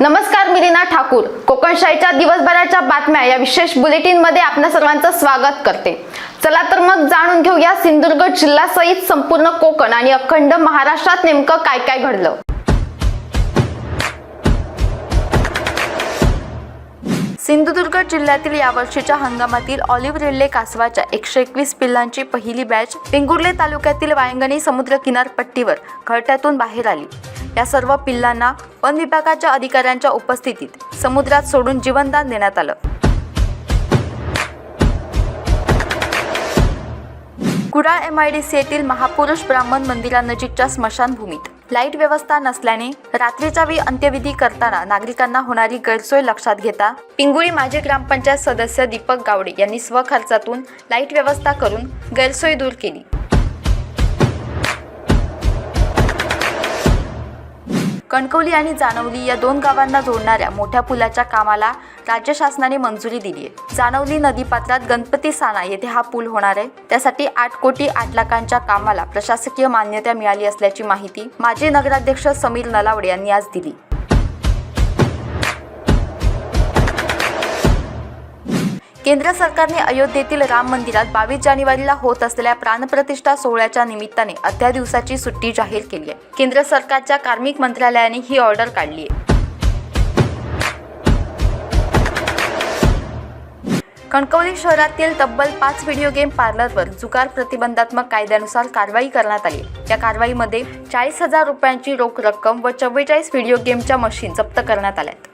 नमस्कार मी रीना ठाकूर. कोकणशाहीच्या दिवसभराच्या बातम्या या विशेष बुलेटिनमध्ये आपल्या सर्वांचं स्वागत करते. चला तर मग जाणून घेऊया सिंधुदुर्ग जिल्ह्यासहित संपूर्ण कोकण आणि अखंड महाराष्ट्रात नेमकं काय काय घडलं. सिंधुदुर्ग जिल्ह्यातील यावर्षीच्या हंगामातील ऑलिव्ह रिल्ले कासवाच्या एकशे एकवीस पिल्लांची पहिली बॅच वेंगुर्ले तालुक्यातील वायंगणी समुद्र किनारपट्टीवर घरट्यातून बाहेर आली. या सर्व पिल्लांना वन विभागाच्या अधिकाऱ्यांच्या उपस्थितीत समुद्रात सोडून जीवनदान देण्यात आलं. Kudal M I D C येथील महापुरुष ब्राह्मण मंदिरानजीकच्या स्मशानभूमीत. लाइट व्यवस्था नसल्याने रात्रीच्या वेळी अंत्यविधी करताना नागरिकांना होणारी गैरसोय लक्षात घेता पिंगुळी माजी ग्रामपंचायत सदस्य दीपक गावडे यांनी स्वखर्चातून लाइट व्यवस्था करून गैरसोय दूर केली. कणकवली आणि जानवली या दोन गावांना जोडणाऱ्या मोठ्या पुलाच्या कामाला राज्य शासनाने मंजुरी दिली आहे. जानवली नदीपात्रात गणपती साना येथे हा पूल होणार आहे. त्यासाठी आठ कोटी आठ लाखांच्या कामाला प्रशासकीय मान्यता मिळाली असल्याची माहिती माजी नगराध्यक्ष समीर नलावडे यांनी आज दिली. केंद्र सरकारने अयोध्येतील राम मंदिरात बावीस जानेवारीला होत असलेल्या प्राणप्रतिष्ठा सोहळ्याच्या निमित्ताने अध्या दिवसाची सुट्टी जाहीर केली आहे. केंद्र सरकारच्या कार्मिक मंत्रालयाने ही ऑर्डर काढली आहे. कणकवली शहरातील तब्बल पाच व्हिडिओ गेम पार्लरवर जुगार प्रतिबंधात्मक कायद्यानुसार कारवाई करण्यात आली. या कारवाईमध्ये चाळीस हजार रुपयांची रोख रक्कम व चव्वेचाळीस व्हिडिओ गेमच्या मशीन जप्त करण्यात आल्यात.